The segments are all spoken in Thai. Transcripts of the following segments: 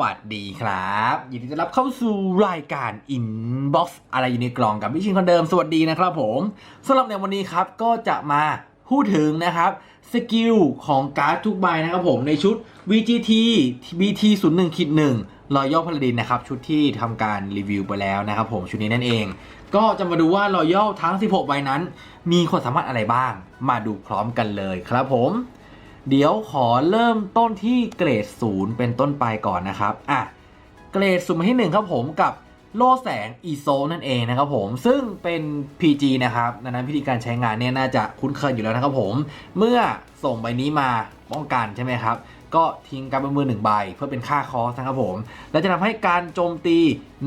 วัสดีครับ ยินดีต้อนรับเข้าสู่รายการ Inbox อะไรอยู่ในกล่องกับพี่ชินคนเดิมสวัสดีนะครับผมสำหรับในวันนี้ครับก็จะมาพูดถึงนะครับสกิลของการ์ดทุกใบนะครับผมในชุด VGT BT 0 1คิด1รอยย่อพลดินนะครับ ชุดที่ทำการรีวิวไปแล้วนะครับผมชุดนี้นั่นเอง ก็จะมาดูว่ารอยย่อทั้ง 16 ใบนั้น มีความสามารถอะไรบ้าง มาดูพร้อมกันเลยครับผม เดี๋ยวขอเริ่มต้นที่เกรดศูนย์เป็นต้นไปก่อนนะครับอะเกรดศูนย์มาที่หนึ่งครับผมกับโล่แสงอีโซนั่นเองนะครับผมซึ่งเป็น PG นะครับดังนั้นวิธีการใช้งานเนี่ยน่าจะคุ้นเคยอยู่แล้วนะครับผม เมื่อส่งใบนี้มาป้องกันใช่ไหมครับ ก็ทิ้งการป็นมือหนึ่งใบเพื่อเป็นค่าคอสนะครับผม และจะทำให้การโจมตี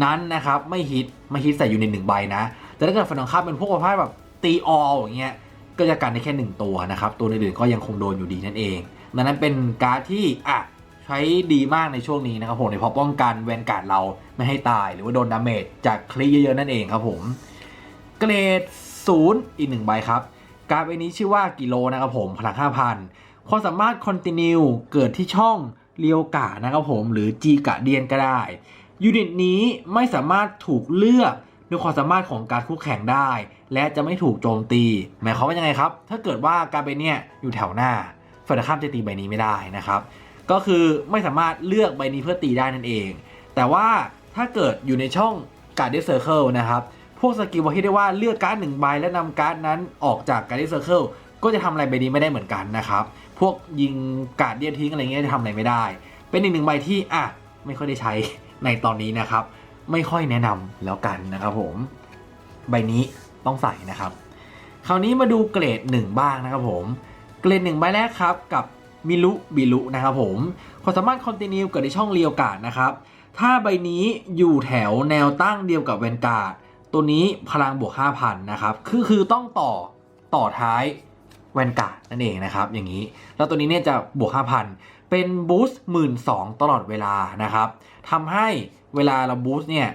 นั้นนะครับไม่ฮิตไม่ฮิตใส่อยู่ในหนึ่งใบนะ แต่ถ้าเกิดฝั่งตรงข้ามเป็นพวกประเภทแบบตีออลอย่างเงี้ย ก็จะกันได้แค่หนึ่งตัวนะครับตัวอื่นๆก็ยังคงโดนอยู่ดีนั่นเองดังนั้นเป็นการ์ดที่อะใช้ดีมากในช่วงนี้นะครับผมในเพราะป้องกันแวนการ์ดเราไม่ให้ตายหรือว่าโดนดาเมจจากคลีเยอะๆนั่นเองครับผมเกรดศูนย์อีกหนึ่งใบครับ การ์ดใบนี้ชื่อว่ากิโลนะครับผมพลัง5,000ความสามารถคอนติเนียเกิดที่ช่องเรียวกานะครับผมหรือจีกะเดียนก็ได้ยูนิตนี้ไม่สามารถถูกเลือก ด้วยความสามารถของการคู่แข่งได้ และจะไม่ถูกโจมตี หมายความว่ายังไงครับ ถ้าเกิดว่าการเป็นเนี่ยอยู่แถวหน้าฝ่ายตรงข้ามจะตีใบนี้ไม่ได้นะครับ ก็คือไม่สามารถเลือกใบนี้เพื่อตีได้นั่นเอง แต่ว่าถ้าเกิดอยู่ในช่องการ์ดเดเซอร์เคิลนะครับ พวกสกิลที่ได้ว่าเลือกการ์ดหนึ่งใบและนำการ์ดนั้นออกจากการ์ดเดเซอร์เคิลก็จะทำอะไรใบนี้ไม่ได้เหมือนกันนะครับ พวกยิงการ์ดเดียทิ้งอะไรเงี้ยจะทำอะไรไม่ได้ เป็นอีกหนึ่งใบที่อะไม่ค่อยได้ใช้ในตอนนี้นะครับ ไม่ค่อยแนะนำแล้วกันนะครับผม ใบนี้ต้องใส่นะครับ คราวนี้มาดูเกรด 1 บ้างนะครับผม เกรด 1 ใบแรกครับกับมิลุบิลุนะครับผมความสามารถคอนติเนียเกิดในช่องเรียวกาดนะครับ ถ้าใบนี้อยู่แถวแนวตั้งเดียวกับแวนการ์ดตัวนี้พลังบวก 5,000 นะครับ คือคือต้องต่อต่อท้ายแวนการ์ดนั่นเองนะครับ อย่างนี้ แล้วตัวนี้เนี่ยจะบวก 5,000 เป็นบูสต์หมื่นสองตลอดเวลานะครับทำให้เวลาเราบูสต์เนี่ย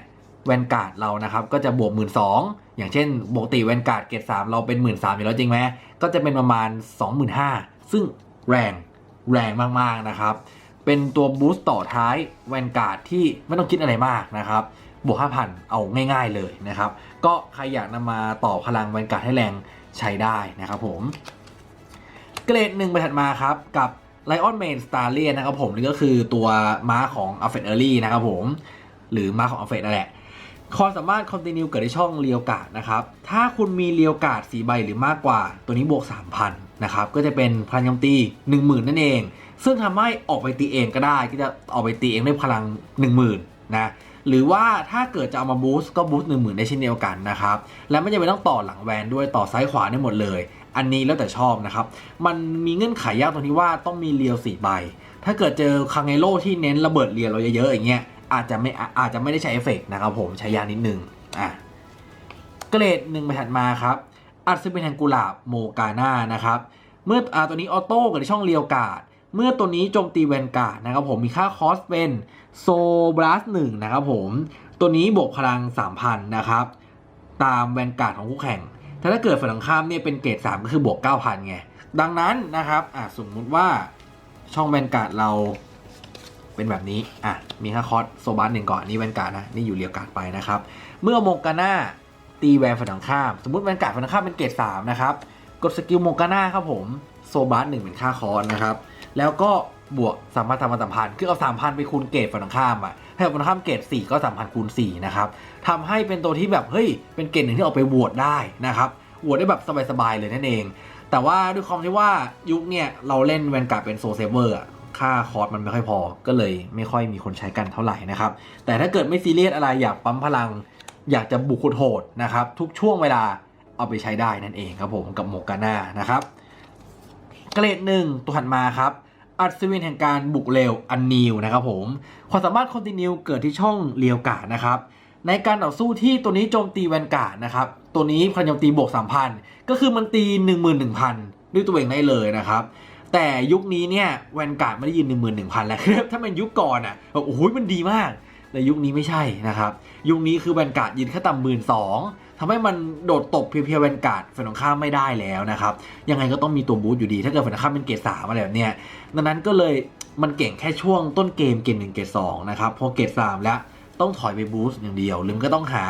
แวนการ์ดเรานะครับก็จะบวก1 2ื่นสองอย่างเช่นปกติแวนการ์ดเกรด3เราเป็น1 3ื่นสามอยู่แล้วจริงไหมก็จะเป็นประมาณ25,000ซึ่งแรงแรงมากๆนะครับ เป็นตัวบูสต์ต่อท้ายแวนการ์ดที่ไม่ต้องคิดอะไรมากนะครับบวก5,000เอาง่ายๆเลยนะครับ ก็ใครอยากนำมาต่อพลังแวนการ์ดให้แรงใช้ได้นะครับผมเกรดหนึ่งไปถัดมาครับกับ Lion Main Star l i o n นะครับผมนี่ก็คือตัวม้าของ a l f r e d Early นะครับผมหรือม้าของ a l f r e d นั่นแหละความสามารถ Continue เกิดในช่องเรียวกาดนะครับ ถ้าคุณมีเรียวกาดสีใบหรือมากกว่า ตัวนี้บวก 3,000 นะครับ ก็จะเป็นพลังโจมตี 10,000 นั่นเอง ซึ่งทำให้ออกไปตีเองก็ได้ ก็จะออกไปตีเองด้วยพลัง 10,000 นะ หรือว่าถ้าเกิดจะเอามาบูสต์ก็บูสต์10,000ได้เช่นเดียวกันนะครับ และไม่จำเป็นต้องต่อหลังแวนด้วยต่อซ้ายขวาได้หมดเลย อันนี้แล้วแต่ชอบนะครับ มันมีเงื่อนไขยากตรงที่ว่าต้องมีเรียวสี่ใบ ถ้าเกิดเจอคังเอโร่ที่เน้นระเบิดเรียวเราเยอะๆอย่างเงี้ยอาจจะไม่อาจจะไม่ได้ใช้เอฟเฟกต์นะครับผมใช้ยากนิดนึงอะเกรดหนึ่งไปถัดมาครับอัศวินแห่งกุหลาบโมกาน่านะครับเมื่ออาตัวนี้ออโต้กับช่องเรียวกาดเมื่อตัวนี้โจมตีแวนการ์ดนะครับผมมีค่าคอสเป็นโซบลัสหนึ่งนะครับผมตัวนี้บวกพลัง 3,000 นะครับ ตามแวนการ์ดของคู่แข่ง แต่ถ้าเกิดฝั่งตรงข้ามเนี่ยเป็นเกรด3ก็คือบวก 9,000 ไง ดังนั้นนะครับอะสมมุติว่าช่องแวนการ์ดเราเป็นแบบนี้ อะ มีค่าคอสโซบัสหนึ่งก่อน นี่แวนการ์ดนะ นี่อยู่เรียวการ์ดไปนะครับ เมื่อโมกาน่าตีแวนฝั่งตรงข้าม สมมติแวนการ์ดฝั่งตรงข้ามเป็นเกรด3นะครับ กดสกิลโมกาน่าครับผม โซบัสหนึ่งเป็นค่าคอสนะครับ แล้วก็ บวกสามพันสามพันสามพันคือเอาสามพันไปคูณเกรดฝั่งตรงข้ามอะให้ฝั่งตรงข้ามเกรดสี่ก็สามพันคูณสี่นะครับทำให้เป็นตัวที่แบบเฮ้ยเป็นเกรดหนึ่งที่ออกไปโหวตได้นะครับโหวตได้แบบสบายๆเลยนั่นเอง แต่ว่าด้วยความที่ว่ายุคเนี่ยเราเล่นแวนการ์ดเป็นโซเซเวอร์อะค่าคอร์สมันไม่ค่อยพอ ก็เลยไม่ค่อยมีคนใช้กันเท่าไหร่นะครับ แต่ถ้าเกิดไม่ซีเรียสอะไรอยากปั๊มพลัง อยากจะบุกโหดนะครับ ทุกช่วงเวลาเอาไปใช้ได้นั่นเองครับผมกับโมกาน่านะครับ เกรดหนึ่งตัวถัดมาครับ อัศวินแห่งการบุกเร็วอันนิวนะครับผมความสามารถคอนติเนียเกิดที่ช่องเรียวกาดนะครับในการต่อสู้ที่ตัวนี้โจมตีแวนการ์ดนะครับ ตัวนี้พลังโจมตีบวก 3,000 ก็คือมันตี 11,000 ด้วยตัวเองได้เลยนะครับ แต่ยุคนี้เนี่ยแวนการ์ดไม่ได้ยืน 11,000 แล้วถ้าเป็นยุคก่อนอะโอ้โหมันดีมาก ในยุคนี้ไม่ใช่นะครับ ยุคนี้คือแวนการ์ดยืนแค่ต่ำหมื่นสองทำให้มันโดดตบเพียวๆแวนการ์ดฝ่ายตรงข้ามไม่ได้แล้วนะครับ ยังไงก็ต้องมีตัวบูทอยู่ดี ถ้าเกิดฝ่ายตรงข้ามเป็นเกรดสามอะไรแบบเนี้ยดังนั้นก็เลยมันเก่งแค่ช่วงต้นเกมเกมหนึ่งเกรดสองนะครับพอเกรดสามแล้วต้องถอยไปบูสต์อย่างเดียวหรือมก็ต้องหา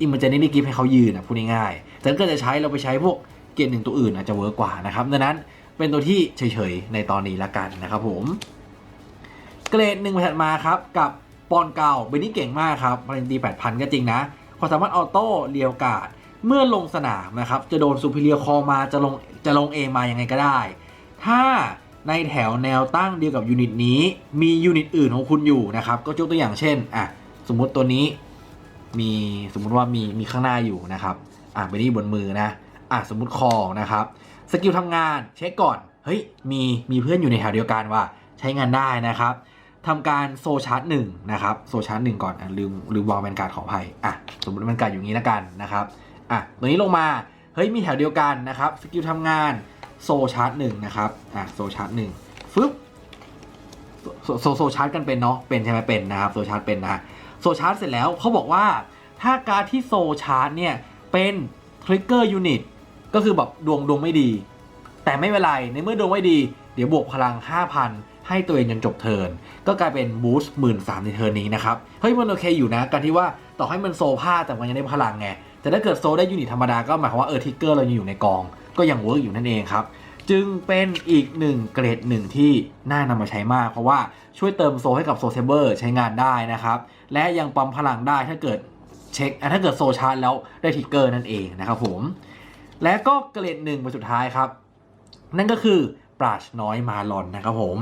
อิมเมอร์เจนนี่กิฟให้เขายืนนะพูดง่ายๆแต่ถ้าเกิดจะใช้เราไปใช้พวกเกรดหนึ่งตัวอื่นอาจจะเวิร์กกว่านะครับดังนั้นเป็นตัวที่เฉยๆในตอนนี้ละกันนะครับผม เกรดหนึ่งถัดมาครับกับ ปอนเก่าเบนนี่เก่งมากครับพลังตี8,000 ก็จริงนะความสามารถออโต้เรียวกาดเมื่อลงสนามนะครับจะโดนซูเปอร์เรียคอมาจะลงจะลงเองมายังไงก็ได้ ถ้าในแถวแนวตั้งเดียวกับยูนิตนี้มียูนิตอื่นของคุณอยู่นะครับก็ยกตัวอย่างเช่นอะสมมุติตัวนี้มีสมมุติว่ามีมีข้างหน้าอยู่นะครับอะเบนนี่บนมือนะอะสมมุติคอนะครับสกิลทำงานเช็คก่อนเฮ้ยมีมีเพื่อนอยู่ในแถวเดียวกันว่าใช้งานได้นะครับ ทำการโซชาร์ตหนึ่งนะครับโซชาร์ตหนึ่งก่อนอลืมลืมวางแมนการ์ดของไพ่อะสมมติแมนการ์ดอยู่งี้แล้วกันนะครับอะตัวนี้ลงมาเฮ้ยมีแถวเดียวกันนะครับสกิลทำงานโซชาร์ตหนึ่งนะครับอะโซชาร์ตหนึ่งฟึบโซโซโซชาร์ตกันเป็นเนาะเป็นใช่ไหมเป็นนะครับโซชาร์ตเป็นนะโซชาร์ตเสร็จแล้วเขาบอกว่าถ้าการดที่โซชาร์ตเนี่ยเป็นทริกเกอร์ยูนิตก็คือแบบดวงดวงไม่ดี แต่ไม่เป็นไรในเมื่อดวงไม่ดี เดี๋ยวบวกพลัง 5,000 ให้ตัวเองจนจบเทิร์นก็กลายเป็นบูสต์หมื่นสามในเทิร์นนี้นะครับ เฮ้ยมันโอเคอยู่นะการที่ว่าต่อให้มันโซผ้าแต่มันยังได้พลังไงแต่ถ้าเกิดโซได้ยูนิตธรรมดาก็หมายความว่าเออทิกเกอร์เรายังอยู่ในกอง ก็ยังเวิร์กอยู่นั่นเองครับจึงเป็นอีกหนึ่งเกรดหนึ่งที่น่านำมาใช้มาก เพราะว่าช่วยเติมโซให้กับโซเซเบอร์ใช้งานได้นะครับ และยังปั๊มพลังได้ถ้าเกิดเช็คอะถ้าเกิดโซชาร์จแล้วได้ทิกเกอร์นั่นเองนะครับผม และก็เกรดหนึ่งใบสุดท้ายครับ นั่นก็คือปราชน้อยมาลอนนะครับผม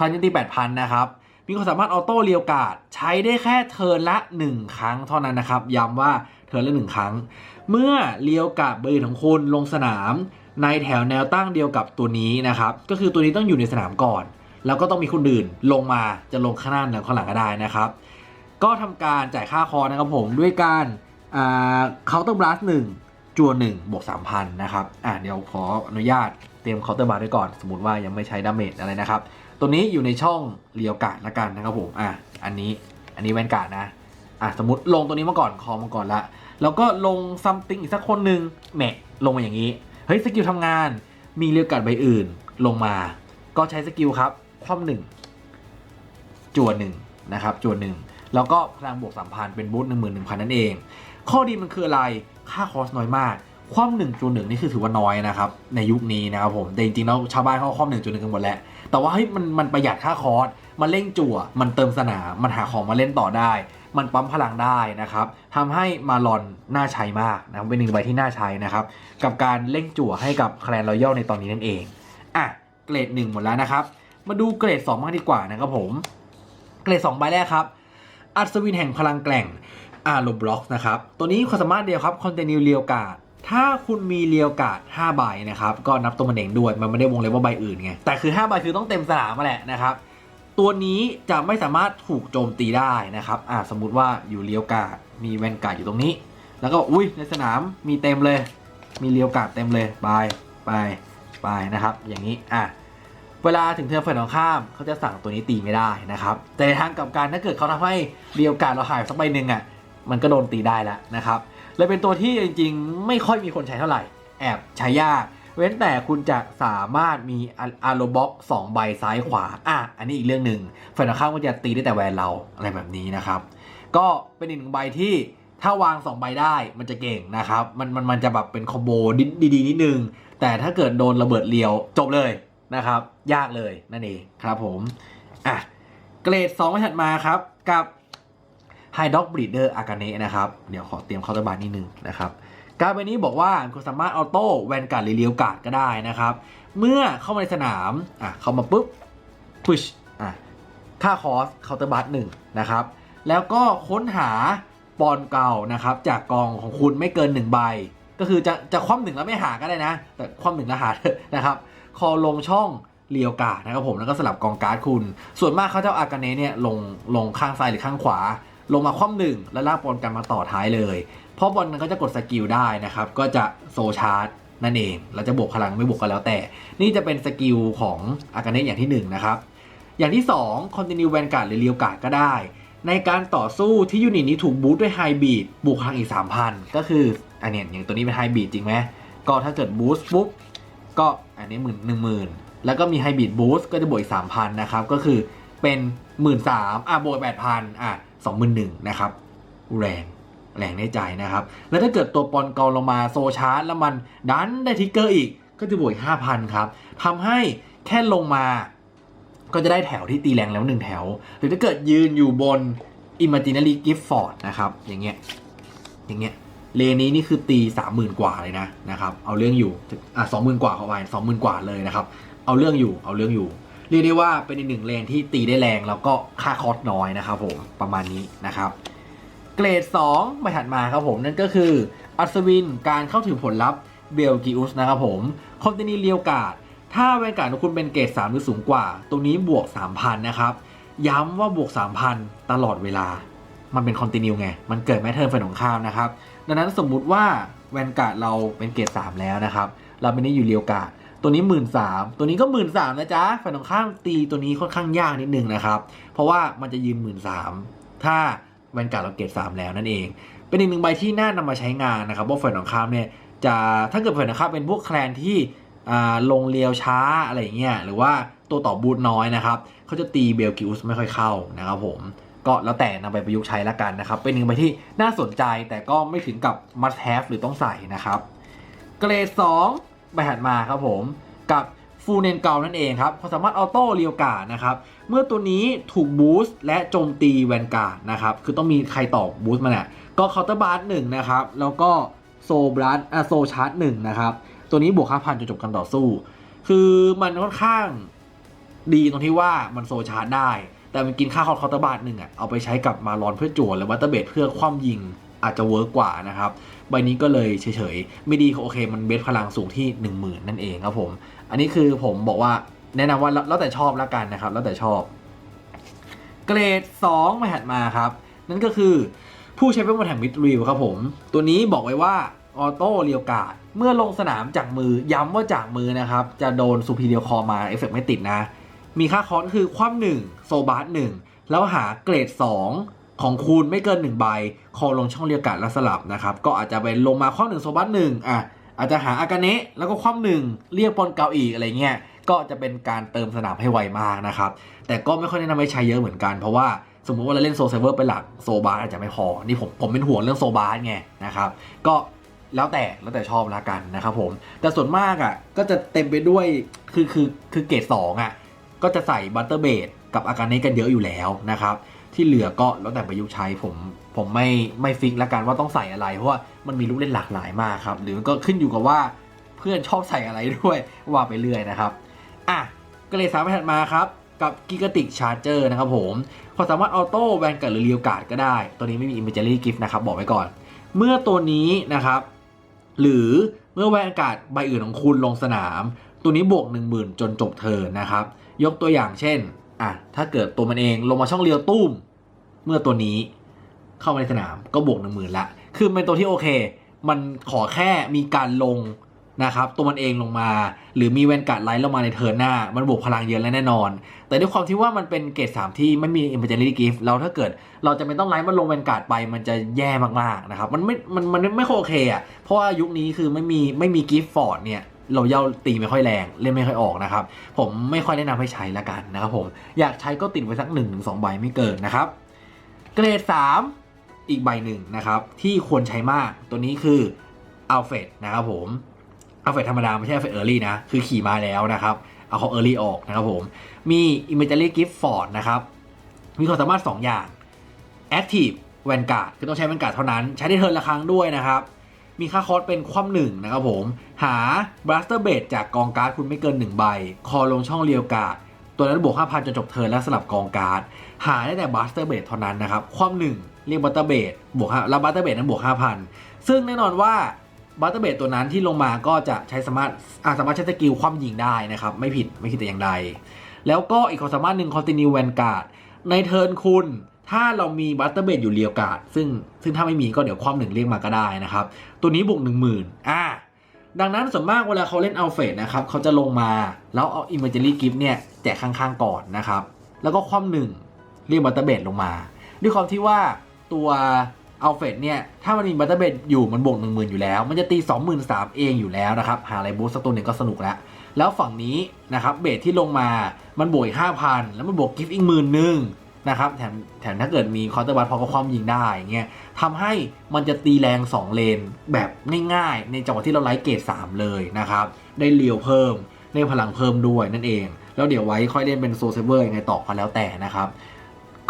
พันยันตี8,000นนะครับ มีความสามารถออโต้เรียวกาดใช้ได้แค่เทิร์นละ 1 ครั้งเท่านั้นนะครับ ย้ำว่าเทิร์นละ 1 ครั้ง เมื่อเรียวกาดเบอร์ของคุณลงสนามในแถวแนวตั้งเดียวกับตัวนี้นะครับ ก็คือตัวนี้ต้องอยู่ในสนามก่อน แล้วก็ต้องมีคนอื่นลงมาจะลงข้างหน้าหรือข้างหลังก็ได้นะครับ ก็ทำการจ่ายค่าคอนะครับผมด้วยการเคาน์เตอร์บลัสหนึ่งจัวหนึ่งบวกสามพันนะครับ อะเดี๋ยวขออนุญาตเตรียมเคาน์เตอร์บาร์ไว้ก่อน สมมติว่ายังไม่ใช้ดาเมจอะไรนะครับ ตัวนี้อยู่ในช่องเรียวกาดละกันนะครับผมอะอันนี้อันนี้แวนการ์ดนะอะสมมติลงตัวนี้มาก่อนคอมาก่อนละแล้วก็ลงซัมติงอีกสักคนหนึ่งแหมะลงมาอย่างนี้เฮ้ยสกิลทำงานมีเรียวกาดใบอื่นลงมา ก็ใช้สกิลครับคว่ำหนึ่งจวนหนึ่งนะครับจวนหนึ่งแล้วก็พลังบวกสามพันเป็นบูทหนึ่งหมื่นหนึ่งพันนั่นเอง ข้อดีมันคืออะไรค่าคอสน้อยมากคว่ำหนึ่งจุดหนึ่งนี่คือถือว่าน้อยนะครับในยุคนี้นะครับผมแต่จริงๆแล้วชาวบ้านเขาคว่ำหนึ่งจุดหนึ่งกันหมดแหละ แต่ว่าเฮ้ยมันมันประหยัดค่าคอสมันเร่งจั่ว มันเติมสนาม มันหาของมาเล่นต่อได้ มันปั๊มพลังได้นะครับทำให้มาลอนน่าใช้มากนะเป็นหนึ่งใบที่น่าใช้นะครับ กับการเร่งจั่วให้กับแคลนรอยัลในตอนนี้นั่นเอง อะ เกรดหนึ่งหมดแล้วนะครับ มาดูเกรดสองมากดีกว่านะครับผม เกรดสองใบแรกครับ อัศวินแห่งพลังแกร่งอาร์ลบล็อกนะครับ ตัวนี้ความสามารถเดียวครับคอนเทนิวเรียวกาด ถ้าคุณมีเรียวกาด5ใบนะครับ ก็นับตัวมันเองด้วย มันไม่ได้วงเล็บว่าใบอื่นไง แต่คือ5ใบคือต้องเต็มสนามมาแหละนะครับ ตัวนี้จะไม่สามารถถูกโจมตีได้นะครับ อ่าสมมุติว่าอยู่เรียวกาดมีแวนการ์ดอยู่ตรงนี้ แล้วก็ อุ้ย ในสนามมีเต็มเลย มีเรียวกาดเต็มเลย ไป ไป ไปนะครับ อย่างนี้ อะ เวลาถึงเทิร์นฝ่ายตรงข้าม เขาจะสั่งตัวนี้ตีไม่ได้นะครับ แต่ในทางกลับการถ้าเกิดเขาทำให้เรียวกาดเราหายสักใบหนึ่งอะ มันก็โดนตีได้แล้วนะครับ เลยเป็นตัวที่จริงๆ ไม่ค่อยมีคนใช้เท่าไหร่ แอบใช้ยาก เว้นแต่คุณจะสามารถมีอาร์โลบ็อกสองใบซ้ายขวา อะ อันนี้อีกเรื่องหนึ่งฝ่ายตรงข้ามก็จะตีได้แต่แวนเราอะไรแบบนี้นะครับ ก็เป็นอีกหนึ่งใบที่ถ้าวาง 2 ใบได้มันจะเก่งนะครับ มันมันมันจะแบบเป็นคอมโบดีๆนิดนึง แต่ถ้าเกิดโดนระเบิดเลียวจบเลยนะครับ ยากเลยนั่นเองครับผม อะ เกรด2มาถัดมาครับ กับ High Dog Breeder a k a n e นะครับ เดี๋ยวขอเตรียมเคาน์เตอร์บาร์นิดนึงนะครับการใบนี้บอกว่าคุณสามารถออโต้แวนการ์ดหรือเลียวการ์ดก็ได้นะครับ เมื่อเข้ามาในสนามอะเข้ามาปุ๊บพุชอะค่าคอสเคาน์เตอร์บาร์หนึ่งนะครับ แล้วก็ค้นหาปอนเก่านะครับ จากกองของคุณไม่เกิน 1 ใบ ก็คือจะจะคว่ำหนึ่งแล้วไม่หาก็ได้นะ แต่คว่ำหนึ่งแล้วหาเถอะนะครับ คอลงช่องเรียวการ์ดนะครับผมแล้วก็สลับกองการ์ดคุณ ส่วนมากเขาจะอาอากาเนะเนี่ยลงลงข้างซ้ายหรือข้างขวา ลงมาคว่ำหนึ่งแล้วลากบอลกันมาต่อท้ายเลย เพราะบอลมันก็จะกดสกิลได้นะครับ ก็จะโซชาร์จนั่นเอง เราจะบวกพลังไม่บวกก็แล้วแต่ นี่จะเป็นสกิลของอากาเนะอย่างที่หนึ่งนะครับ อย่างที่2 Continue Vanguard หรือเรียวการ์ดก็ได้ ในการต่อสู้ที่ยูนิตนี้ถูกบูสต์ด้วยไฮบีดบวกพลังอีก 3,000 ก็คืออันเนี้ยอย่างตัวนี้เป็นไฮบีดจริงไหมก็ถ้าเกิดบูสต์ปุ๊บก็อันนี้หมื่นหนึ่งหมื่นแล้วก็มีไฮบีดบูสต์ก็จะบวกอีกสามพันนะครับ ก็คือเป็นหมื่นสามอะบวกแปดพันอะ สองหมื่นหนึ่งนะครับแรงแรงในใจนะครับ แล้วถ้าเกิดตัวปอนเกาลงมาโซชาร์จแล้วมันดันได้ทิกเกอร์อีกก็จะบวกอีกห้าพันครับทำให้แค่ลงมาก็จะได้แถวที่ตีแรงแล้วหนึ่งแถว หรือถ้าเกิดยืนอยู่บน Imaginary Gift Fort นะครับ อย่างเงี้ย อย่างเงี้ย เลนนี้นี่คือตีสามหมื่นกว่าเลยนะนะครับ เอาเรื่องอยู่ อะสองหมื่นกว่าเข้าไปสองหมื่นกว่าเลยนะครับ เอาเรื่องอยู่ เอาเรื่องอยู่ เรียกได้ว่าเป็นอีกหนึ่งเลนที่ตีได้แรงแล้วก็ค่าคอสน้อยนะครับผมประมาณนี้นะครับเกรด2มาถัดมาครับผมนั่นก็คืออัศวินการเข้าถึงผลลัพธ์เบลกิอุสนะครับผมคอนตินีเรียวกาดถ้าแวนการ์ดของคุณเป็นเกรด3หรือสูงกว่า ตรงนี้บวก 3,000 นะครับ ย้ำว่าบวก 3,000 ตลอดเวลา มันเป็นคอนติเนียไง มันเกิดแมทเทิร์นฝ่ายของข้ามนะครับ ดังนั้นสมมุติว่าแวนการ์ดเราเป็นเกรด3แล้วนะครับ เราไม่ได้อยู่เรียวกาด ตัวนี้หมื่นสามตัวนี้ก็หมื่นสามนะจ๊ะฝ่ายตรงข้ามตีตัวนี้ค่อนข้างยากนิดนึงนะครับ เพราะว่ามันจะยืนหมื่นสามถ้าแวนการ์ดเราเกรดสามแล้วนั่นเอง เป็นอีกหนึ่งใบที่น่านำมาใช้งานนะครับเพราะฝ่ายตรงข้ามเนี่ยจะถ้าเกิดฝ่ายตรงข้ามเป็นพวกแคลนที่ลงเรียวช้าอะไรเงี้ยหรือว่าตัวต่อบูทน้อยนะครับเขาจะตีเบลกิอุสไม่ค่อยเข้านะครับผมก็แล้วแต่นำไปประยุกต์ใช้ละกันนะครับ เป็นหนึ่งใบที่น่าสนใจแต่ก็ไม่ถึงกับ must have หรือต้องใส่นะครับ เกรด2 ใบถัดมาครับผมกับฟูเนนเกานั่นเองครับควาสามารถออโต้เรียวกาดนะครับ เมื่อตัวนี้ถูกบูสต์และโจมตีแวนการ์ดนะครับ คือต้องมีใครตอบบูสต์มันอะก็เคาน์เตอร์บาร์หนึ่งนะครับ แล้วก็โซบลัสอะโซชาร์จหนึ่งนะครับ ตัวนี้บวกห้าพันจนจบการต่อสู้ คือมันค่อนข้างดีตรงที่ว่ามันโซชาร์จได้ แต่มันกินค่าคอร์เตอร์บาร์หนึ่งอะเอาไปใช้กับมารอนเพื่อจวนหรือวัตเตอร์เบดเพื่อคว่ำยิง อาจจะเวิร์กกว่านะครับ ใบนี้ก็เลยเฉยๆ ไม่ดีโอเค มันเบสพลังสูงที่ 1 0,000 นั่นเองครับผม อันนี้คือผมบอกว่าแนะนำว่าแล้วแต่ชอบแล้วกันนะครับ แล้วแต่ชอบ เกรด2มาหัดมาครับ นั่นก็คือผู้ใช้เป็นบนแห่งมิดริวครับผม ตัวนี้บอกไว้ว่าออโต้เรียวกาดเมื่อลงสนามจากมือย้ำว่าจากมือนะครับ จะโดนซูพีเรียคอมาเอฟเฟกไม่ติดนะ มีค่าคอร์สคือความหนึ่งโซบาร์หนึ่งแล้วหาเกรด 2 ของคูณไม่เกิน1ใบคอลงช่องเรียกการแล้วสลับนะครับ ก็อาจจะเป็นลงมาความหนึ่งโซบาร์หนึ่งอะอาจจะหาอากาเนะแล้วก็ความหนึ่งเรียกปอนเกาอีกอะไรเงี้ยก็จะเป็นการเติมสนามให้ไวมากนะครับ แต่ก็ไม่ค่อยแนะนำให้ใช้เยอะเหมือนกัน เพราะว่าสมมติว่าเราเล่นโซเซเวอร์เป็นหลักโซบาร์อาจจะไม่พอ นี่ผมผมเป็นห่วงเรื่องโซบาร์ไงนะครับ ก็แล้วแต่แล้วแต่ชอบละกันนะครับผม แต่ส่วนมากอะก็จะเต็มไปด้วยคือคือคือเกรดสองอะก็จะใส่บัตเตอร์เบดกับอาการเนกันเยอะอยู่แล้วนะครับ ที่เหลือก็แล้วแต่ประยุกต์ใช้ผมผมไม่ไม่ฟิกละกันว่าต้องใส่อะไร เพราะว่ามันมีลูกเล่นหลากหลายมากครับ หรือก็ขึ้นอยู่กับว่าเพื่อนชอบใส่อะไรด้วยว่าไปเรื่อยนะครับอะก็เลยสามารถถัดมาครับกับกิกติกชาร์เจอร์นะครับผมความสามารถออโต้แวนการ์ดหรือเรียวการ์ดก็ได้ ตัวนี้ไม่มีอิมเมจ r รี่กิฟต์นะครับบอกไว้ก่อน เมื่อตัวนี้นะครับ หรือเมื่อแวนการ์ดใบอื่นของคุณลงสนาม ตัวนี้บวก 10,000 จนจบเทินนะครับ ยกตัวอย่างเช่น อะถ้าเกิดตัวมันเองลงมาช่องเรียวตุ้ม เมื่อตัวนี้เข้ามาในสนามก็บวก10,000ละ คือเป็นตัวที่โอเค มันขอแค่มีการลงนะครับ ตัวมันเองลงมา หรือมีแวนการ์ดไลท์ลงมาในเทิร์นหน้า มันบวกพลังเยอะและแน่นอน แต่ด้วยความที่ว่ามันเป็นเกรด3ที่ไม่มีอิมเ r อร์ y gift แล้วถ้าเกิดเราจะไม่ต้องไลท์มันลงแวนการ์ดไป มันจะแย่มากๆนะครับ มันไม่ มันมันไม่ค่อยโอเคอะ เพราะว่ายุคนี้คือไม่มีไม่มีกิฟต์ฟอร์ดเนี่ย เราเย่าตีไม่ค่อยแรงเล่นไม่ค่อยออกนะครับ ผมไม่ค่อยแนะนำให้ใช้ละกันนะครับผมอยากใช้ก็ติดไว้สัก1นถึงสใบไม่เกินนะครับ เกรด 3 อีกใบหนึ่งนะครับที่ควรใช้มากตัวนี้คืออัลเฟดนะครับผมอัลเฟดธรรมดาไม่ใช่อัลเฟดเออร์ลี่นะคือขี่มาแล้วนะครับเอาของเออร์ลี่ออกนะครับผมมี Imagery Gift Ford นะครับมีความสามารถ 2 อย่าง Active Vanguard คือต้องใช้ Vanguard เท่านั้น ใช้ได้เทิร์นละครั้งด้วยนะครับ มีค่าคอสเป็นคว่ำหนึ่งนะครับผม หา Blaster b a s จากกองการ์ดคุณไม่เกิน 1 ใบ คอลงช่องเรียวกาดตัวนั้นบวก5,000จนจบเทิร์นและสลับกองการ์ดหาได้แต่ Blaster b a s เท่านั้นนะครับ คว่ำหนึ่งเรียก Blaster b a s บวกแล้ว Blaster b a s นั้นบวก5,000 ซึ่งแน่นอนว่าบัตเตอร์เบดตัวนั้นที่ลงมาก็จะใช้สามารถอาสามารถใช้สกิลคว่ำยิงได้นะครับ ไม่ผิดไม่ผิดแต่อย่างใด แล้วก็อีกความสามารถหนึ่ง Continue Vanguard ในเทิร์นคุณ ถ้าเรามีบัตเตอร์เบดอยู่เรียวกาดซึ่งซึ่งถ้าไม่มีก็เดี๋ยวความหนึ่งเรียกมาก็ได้นะครับ ตัวนี้บวกหนึ่งหมื่นอ่าดังนั้นส่วนมากเวลาเขาเล่นอัลเฟดนะครับเขาจะลงมาแล้วเอา Imagery Gift เนี่ยแจกข้างๆก่อนนะครับ แล้วก็คว่ำหนึ่งเรียกบัตเตอร์เบดลงมา ด้วยความที่ว่าตัวอัลเฟดเนี่ยถ้ามันมีบัตเตอร์เบดอยู่มันบวก1 0,000อยู่แล้ว มันจะตี23,000เองอยู่แล้วนะครับหาอะไรบูสต์สักตัวหนึ่งก็สนุกแล้วแล้วฝั่งนี้นะครับเบสที่ลงมามันบวกอีก5,000แล้วมันบวกกิฟต์อีกหมื่นหนึ่ง นะครับแถมแถมถ้าเกิดมีคอร์เตอร์บัตพอก็ความยิงได้อย่างเงี้ยทำให้มันจะตีแรง 2 เลนแบบง่ายๆ ในจังหวะที่เราไลท์เกรด3เลยนะครับ ได้เลียวเพิ่ม ได้พลังเพิ่มด้วยนั่นเอง แล้วเดี๋ยวไว้ค่อยเล่นเป็นโซเซเวอร์ยังไงต่อก็แล้วแต่นะครับ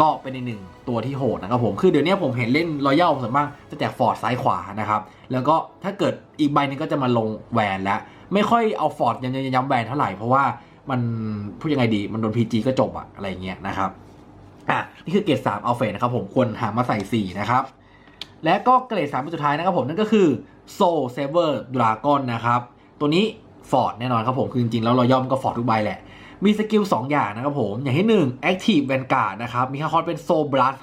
ก็เป็นอีกหนึ่งตัวที่โหดนะครับผมคือเดี๋ยวนี้ผมเห็นเล่นรอยัลส่วนมากจะแจกฟอร์ดซ้ายขวานะครับแล้วก็ถ้าเกิดอีกใบหนึงก็จะมาลงแวนแล้ว ไม่ค่อยเอาฟอร์ดย้ำย้ำแวนเท่าไหร่เพราะว่ามันพูดยังไงดีมันโดน PG ก็จบอะอะไรเงี้ยนะครับ อะนี่คือเกรด3อัลเฟรนะครับผมควรหามาใส่4นะครับและก็เกรด3เป็นสุดท้ายนะครับผมนั่นก็คือ Soul Saver Dragon นนะครับตัวนี้ฟอร์ดแน่นอนครับผมคือจริงๆแล้วเราย่อมก็ฟอร์ดทุกใบแหละ มีสกิล2อย่างนะครับผม อย่างที่1 Active Vanguard นะครับ มีค่าคอร์สเป็น Soul Blast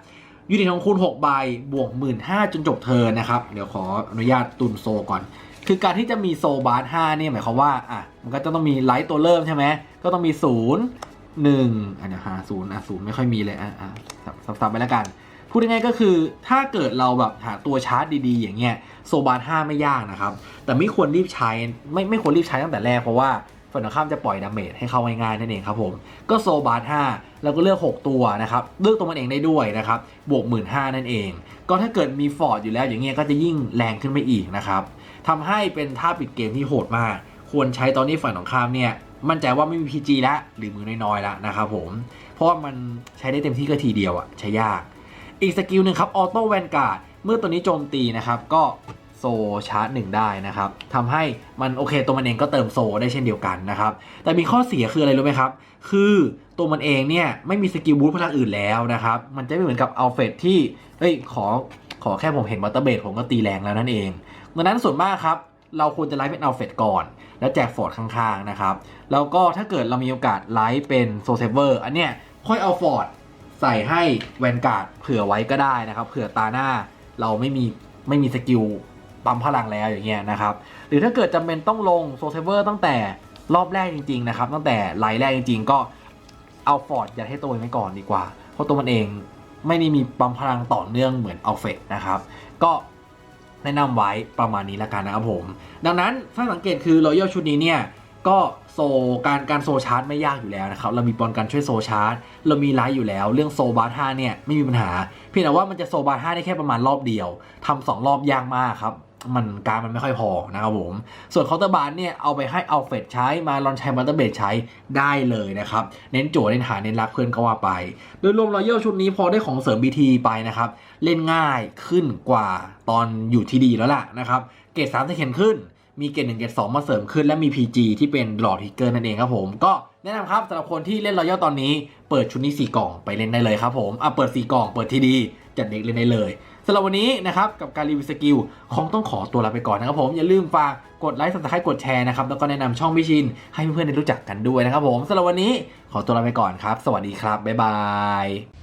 5ยูนิตของคุณ6ใบบวก 15,000จนจบเทิร์นนะครับ เดี๋ยวขออนุญาตตุนโซก่อน คือการที่จะมีโซบาร์5เนี่ยหมายความว่าอะมันก็จะต้องมีไลท์ตัวเริ่มใช่ไหมก็ต้องมี 0 1อะเดี๋ยวหาศูนย์อะศูนย์ไม่ค่อยมีเลยอะอะซับๆไปแล้วกัน พูดง่ายๆก็คือถ้าเกิดเราแบบหาตัวชาร์จดีๆ อย่างเงี้ยโซบาร์5ไม่ยากนะครับ แต่ไม่ควรรีบใช้ไม่ไม่ควรรีบใช้ตั้งแต่แรกเพราะว่าฝั่งตรงข้ามจะปล่อยดาเมจให้เข้าง่ายๆนั่นเองครับผมก็โซบาร์5แล้วก็เลือก 6 ตัวนะครับเลือกตัวมันเองได้ด้วยนะครับบวก1 5ื่นห้านั่นเอง ก็ถ้าเกิดมีฟอร์ดอยู่แล้วอย่างเงี้ยก็จะยิ่งแรงขึ้นไปอีกนะครับทำให้เป็นท่าปิดเกมที่โหดมาก ควรใช้ตอนนี้ฝั่งตรงข้ามเนี่ย มั่นใจว่าไม่มี PG แล้วหรือมือน้อยๆแล้วนะครับผม เพราะว่ามันใช้ได้เต็มที่ก็ทีเดียวอะใช้ยาก อีกสกิลหนึ่งครับออโต้แวนการ์ดเมื่อตัวนี้โจมตีนะครับ ก็โซชาร์จหนึ่งได้นะครับทำให้มันโอเคตัวมันเองก็เติมโซได้เช่นเดียวกันนะครับ แต่มีข้อเสียคืออะไรรู้ไหมครับ คือตัวมันเองเนี่ยไม่มีสกิลบูทพลังอื่นแล้วนะครับ มันจะไม่เหมือนกับอัลเฟดที่เอ้ยขอขอแค่ผมเห็นวัตเตอร์เบดผมก็ตีแรงแล้วนั่นเองดังนั้นส่วนมากครับ เราควรจะไลฟ์เป็นอัลเฟดก่อน แล้วแจกฟอร์ดข้างๆนะครับแล้วก็ถ้าเกิดเรามีโอกาสไลฟ์เป็นโซเซเวอร์อันเนี้ยค่อยเอาฟอร์ดใส่ให้แวนการ์ดเผื่อไว้ก็ได้นะครับเผื่อตาหน้าเราไม่มีไม่มีสกิลปั๊มพลังแล้วอย่างเงี้ยนะครับหรือถ้าเกิดจำเป็นต้องลงโซเซเวอร์ตั้งแต่รอบแรกจริงๆนะครับตั้งแต่ไลน์แรกจริง ๆ ก็เอาฟอร์ดยัดให้ตัวเองไว้ก่อนดีกว่า เพราะตัวมันเองไม่ได้มีปั๊มพลังต่อเนื่องเหมือนอัลเฟกนะครับก็ แนะนำไว้ประมาณนี้ละกันนะครับผม ดังนั้นถ้าสังเกตคือรอยัลชุดนี้เนี่ยก็โซการการโซชาร์จไม่ยากอยู่แล้วนะครับ เรามีบอลการช่วยโซชาร์จ เรามีไลท์อยู่แล้วเรื่องโซบาร์ห้าเนี่ยไม่มีปัญหา เพียงแต่ว่ามันจะโซบาร์ห้าได้แค่ประมาณรอบเดียวทำสองรอบยากมากครับ มันการมันไม่ค่อยพอนะครับผม ส่วนเคาน์เตอร์บาร์เนี่ยเอาไปให้เอาเฟดใช้มาลอนใช้บัตเตอร์เบดใช้ได้เลยนะครับ เน้นโจเน้นหาเน้นรักเพื่อนก็ว่าไป โดยรวมรอยัลชุดนี้พอได้ของเสริม BT ไปนะครับ เล่นง่ายขึ้นกว่าตอนอยู่ที่ดีแล้วล่ะนะครับ เกรด3จะเข็นขึ้น มีเกรด1เกรด2มาเสริมขึ้นและมี PG ที่เป็นหลอดทิกเกอร์นั่นเองครับผมก็แนะนำครับสำหรับคนที่เล่นรอยัลตอนนี้ เปิดชุดนี้4กล่องไปเล่นได้เลยครับผมอะเปิด4กล่องเปิดทีดีจัดเด็กเล่นได้เลย สำหรับวันนี้นะครับกับการรีวิวสกิลคงต้องขอตัวลาไปก่อนนะครับผมอย่าลืมฝากกดไลค์สับสไครต์กดแชร์นะครับแล้วก็แนะนำช่องพี่ชิน ให้เพื่อนๆได้รู้จักกันด้วยนะครับผมสำหรับวันนี้ขอตัวลาไปก่อนครับ สวัสดีครับบ๊ายบาย